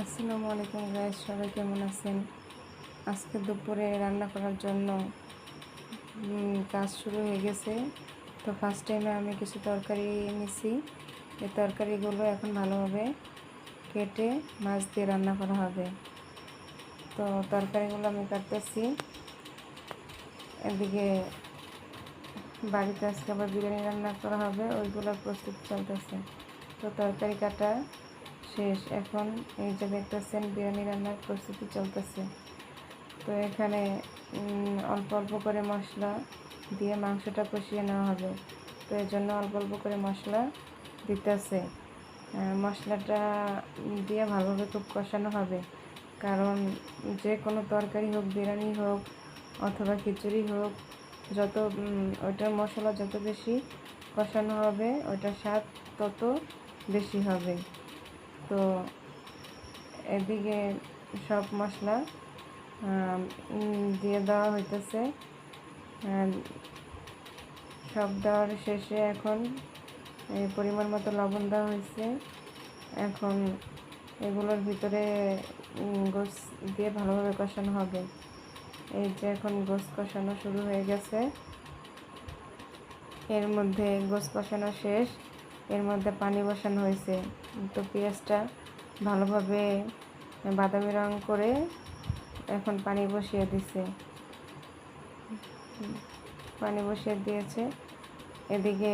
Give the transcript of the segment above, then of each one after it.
আসসালামু আলাইকুম গাইস সবাই কেমন আছেন? আজকে দুপুরে রান্না করার জন্য কাজ শুরু হয়ে গেছে। তো ফার্স্ট টাইমে আমি কিছু তরকারি নিছি এই তরকারিগুলো এখন ভালোভাবে কেটে মাছ দিয়ে রান্না করা হবে। তো তরকারিগুলো আমি কাটতেছি। এদিকে বাড়িতে আজকে আবার বিরিয়ানি রান্না করা হবে ওইগুলোর প্রস্তুতি চলতেছে। তো তরকারি কাটা শেষ। এখন এই যে দেখতেছেন, বিরিয়ানি রান্নার প্রস্তুতি চলতেছে। তো এখানে অল্প অল্প করে মশলা দিয়ে মাংসটা কষিয়ে নেওয়া হবে। তো এর জন্য অল্প অল্প করে মশলা দিতেছে। মশলাটা দিয়ে ভালোভাবে খুব কষানো হবে। কারণ যে কোনো তরকারি হোক, বিরিয়ানি হোক, অথবা খিচুড়ি হোক, যত ওইটার মশলা যত বেশি কষানো হবে, ওইটার স্বাদ তত বেশি হবে। তো এদিকে সব মশলা দিয়ে দেওয়া হইতেছে। সব দেওয়ার শেষে এখন পরিমাণ মতো লবণ দেওয়া হয়েছে এখন এগুলোর ভিতরে গোস দিয়ে ভালোভাবে কষানো হবে। এই যে এখন গোস কষানো শুরু হয়ে গেছে। এর মধ্যে গোস কষানো শেষ। এর মধ্যে পানি বসানো হয়েছে। তো পেঁয়াজটা ভালোভাবে বাদামি রং করে এখন পানি বসিয়ে দিছে। পানি বসিয়ে দিয়েছে। এদিকে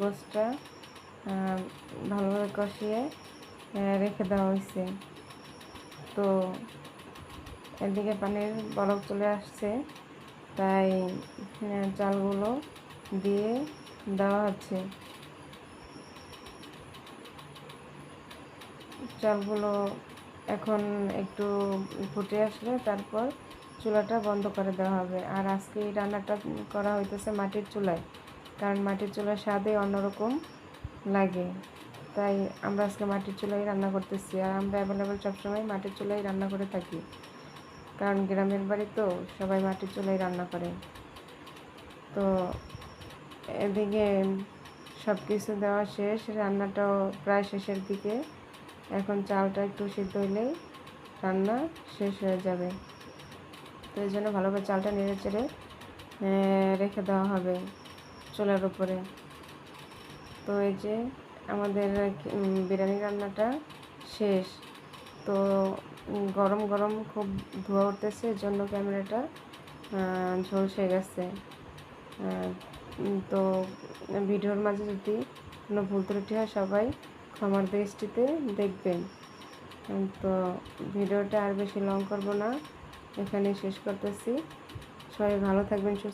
গোসটা ভালোভাবে কষিয়ে রেখে দেওয়া হয়েছে। তো এদিকে পানির বরফ চলে আসছে। তাই চালগুলো দিয়ে দেওয়া হচ্ছে। চালগুলো এখন একটু ফুটে আসলে তারপর চুলাটা বন্ধ করে দেওয়া হবে। আর আজকে এই রান্নাটা করা হইতেছে মাটির চুলায়, কারণ মাটির চুলার স্বাদে অন্যরকম লাগে। তাই আমরা আজকে মাটির চুলাই রান্না করতেছি, আর আমরা অ্যাভেলেবেল সবসময় মাটির চুলাই রান্না করে থাকি। কারণ গ্রামের বাড়ি তো সবাই মাটির চুলাই রান্না করে। তো এদিকে সব কিছু দেওয়া শেষ, রান্নাটাও প্রায় শেষের দিকে। এখন চালটা একটু সিদ্ধ হইলেই রান্না শেষ হয়ে যাবে। তো এই জন্য ভালোভাবে চালটা নেড়ে চেড়ে রেখে দেওয়া হবে চুলার উপরে। তো এই যে আমাদের বিরিয়ানি রান্নাটা শেষ। তো গরম গরম খুব ধোয়া উঠতেছে এর জন্য ক্যামেরাটা ঝলসে গেছে। তো ভিডিওর মাঝে যদি কোনো ভুল ত্রুটি হয় সবাই ক্ষমার দৃষ্টিতে দেখবেন। তো ভিডিওটা আর বেশি লং করব না। এখানে শেষ করতেছি। সবাই ভালো থাকবেন, সুস্থ